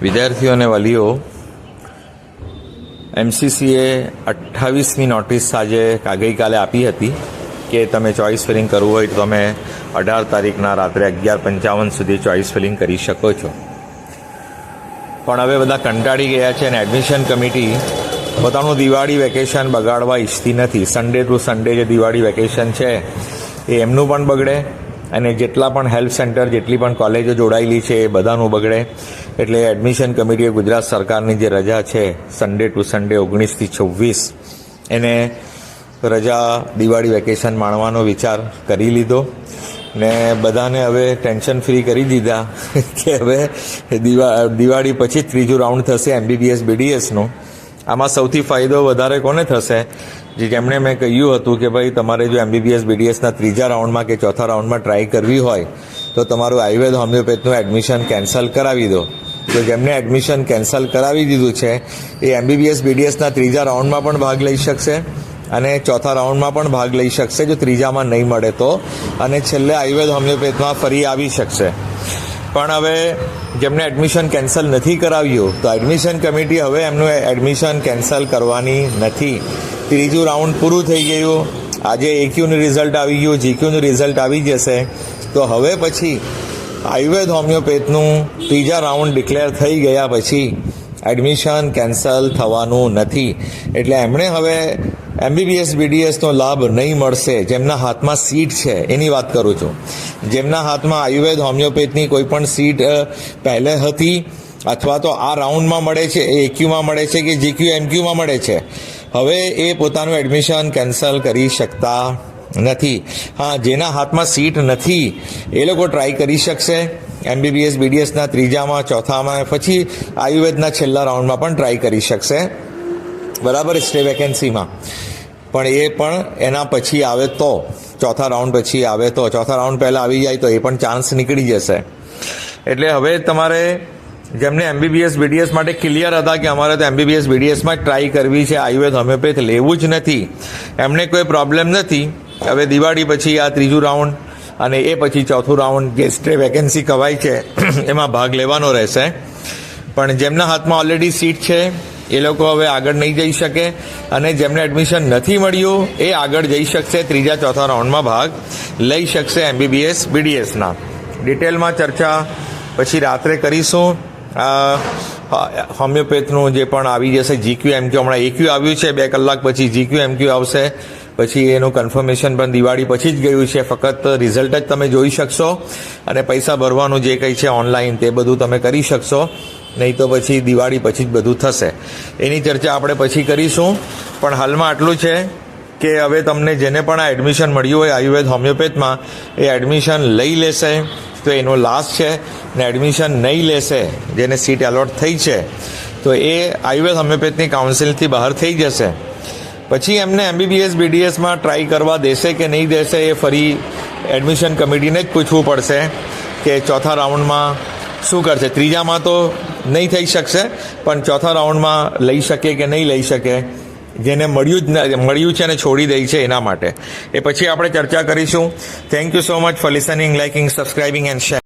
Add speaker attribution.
Speaker 1: વિદ્યાર્થીઓ અને વાલીઓ એમસીસીએ અઠ્ઠાવીસમી નોટિસ આજે ગઈકાલે આપી હતી કે તમે ચોઇસ ફિલિંગ કરવું હોય તો તમે અઢાર તારીખના રાત્રે અગિયાર પંચાવન સુધી ચોઇસ ફિલિંગ કરી શકો છો. પણ હવે બધા કંટાળી ગયા છે અને એડમિશન કમિટી પોતાનું દિવાળી વેકેશન બગાડવા ઈચ્છતી નથી. સન્ડે ટુ સન્ડે જે દિવાળી વેકેશન છે, એ એમનું પણ બગડે. અને જેટલા પણ હેલ્થ સેન્ટર, જેટલી પણ કોલેજો જોડાયેલી છે, એ બધાનું બગડે. એટલે એડમિશન કમિટીએ ગુજરાત સરકારની જે રજા છે સન્ડે ટુ સન્ડે ઓગણીસથી છવ્વીસ, એને રજા દિવાળી વેકેશન માણવાનો વિચાર કરી લીધો. ને બધાને હવે ટેન્શન ફ્રી કરી દીધા કે હવે દિવા, દિવાળી પછી ત્રીજું રાઉન્ડ થશે એમબીબીએસ, બીડીએસનું. આમાં સૌથી ફાયદો વધારે કોને થશે? જેમણે મેં કહ્યું હતું કે ભાઈ, તમારે જો એમબીબીએસ બીડીએસના ત્રીજા રાઉન્ડમાં કે ચોથા રાઉન્ડમાં ટ્રાય કરવી હોય, તો તમારું આયુર્વેદ હોમિયોપેથનું એડમિશન કેન્સલ કરાવી દો. તો જેમને એડમિશન કેન્સલ કરાવી દીધું છે, એ એમબીબીએસ બીડીએસના ત્રીજા રાઉન્ડમાં પણ ભાગ લઈ શકશે અને ચોથા રાઉન્ડમાં પણ ભાગ લઈ શકશે, જો ત્રીજામાં નહીં મળે તો. અને છેલ્લે આયુર્વેદ હોમિયોપેથમાં ફરી આવી શકશે. પણ હવે જેમને એડમિશન કેન્સલ નથી કરાવ્યું, તો એડમિશન કમિટી હવે એમનું એડમિશન કેન્સલ કરવાની નથી. ત્રીજું રાઉન્ડ પૂરું થઈ ગયું. આજે એક્યુનું રિઝલ્ટ આવી ગયું જીક્યુનું રિઝલ્ટ આવી જશે. તો હવે પછી આયુર્વેદ હોમિયોપેથનું ત્રીજા રાઉન્ડ ડિક્લેર થઈ ગયા પછી એડમિશન કેન્સલ થવાનું નથી. એટલે એમણે હવે એમબીબીએસ બીડીએસનો લાભ નહીં મળશે, જેમના હાથમાં સીટ છે, એની વાત કરું છું. જેમના હાથમાં આયુર્વેદ, હોમિયોપેથની કોઈ પણ સીટ પહેલે હતી, અથવા તો આ રાઉન્ડમાં મળે છે, એ એક્યુમાં મળે છે કે જીક્યુ એમક્યુમાં મળે છે. હવે એ પોતાનું એડમિશન કેન્સલ કરી શકતા નથી. હા, જેના હાથમાં સીટ નથી, એ લોકો ટ્રાય કરી શકશે. એમબીબીએસ બીડીએસના ત્રીજામાં, ચોથામાં, પછી આયુર્વેદના છેલ્લા રાઉન્ડમાં પણ ટ્રાય કરી શકશે. બરાબર, સ્ટે વેકેન્સીમાં પણ એ પણ એના પછી આવે તો, ચોથા રાઉન્ડ પછી આવે તો, ચોથા રાઉન્ડ પહેલાં આવી જાય તો એ પણ ચાન્સ નીકળી જશે. એટલે હવે તમારે જેમને એમબીબીએસ બીડીએસ માટે ક્લિયર હતા કે અમારે તો એમબીબીએસ બીડીએસમાં જ ટ્રાય કરવી છે, આયુર્વેદ હોમિયોપેથ લેવું જ નથી, એમને કોઈ પ્રોબ્લેમ નથી. હવે દિવાળી પછી આ ત્રીજું રાઉન્ડ અને એ પછી ચોથું રાઉન્ડ જે સ્ટે વેકેન્સી કવાય છે, એમાં ભાગ લેવાનો રહેશે. પણ જેમના હાથમાં ઓલરેડી સીટ છે એ લોકો હવે આગળ નહીં જઈ શકે અને જેમને એડમિશન નથી મળ્યું, એ આગળ જઈ શકશે, ત્રીજા, ચોથા રાઉન્ડમાં ભાગ લઈ શકશે એમબીબીએસ બીડીએસના ડિટેલમાં ચર્ચા પછી રાત્રે કરીશું. હોમિયોપેથનું જે પણ આવી જશે જીક્યુ એમક્યુ હમણાં એક્યુ આવ્યું છે, બે કલાક પછી જીક્યુ એમક્યુ આવશે. પછી એનું કન્ફર્મેશન પણ દિવાળી પછી જ ગયું છે, ફક્ત રિઝલ્ટ જ તમે જોઈ શકશો. અને પૈસા ભરવાનું જે કંઈ છે ઓનલાઈન તે બધું તમે કરી શકશો. નહીં તો પછી દિવાળી પછી જ બધું થશે. એની ચર્ચા આપણે પછી કરીશું. પણ હાલમાં આટલું છે કે હવે તમને જેને પણ આ એડમિશન મળ્યું હોય આયુર્વેદ હોમિયોપેથમાં, એ એડમિશન લઈ લેશે. તો એનો લાસ્ટ છે ને એડમિશન નહીં લેશે, જેને સીટ એલોટ થઈ છે. તો એ આયુર્વેદ હોમિયોપેથની કાઉન્સિલથી બહાર થઈ જશે. પછી એમને એમબીબીએસ બીડીએસમાં ટ્રાય કરવા દેશે કે નહીં દેશે એ ફરી એડમિશન કમિટીને જ પૂછવું પડશે કે ચોથા રાઉન્ડમાં શું કરશે? ત્રીજામાં તો નહીં થઈ શકશે, પણ ચોથા રાઉન્ડમાં લઈ શકે કે નહીં લઈ શકે, જેને મળ્યું જ મળ્યું છે અને છોડી દઈ છે એના માટે. એ પછી આપણે ચર્ચા કરીશું. Thank you so much for listening liking subscribing and share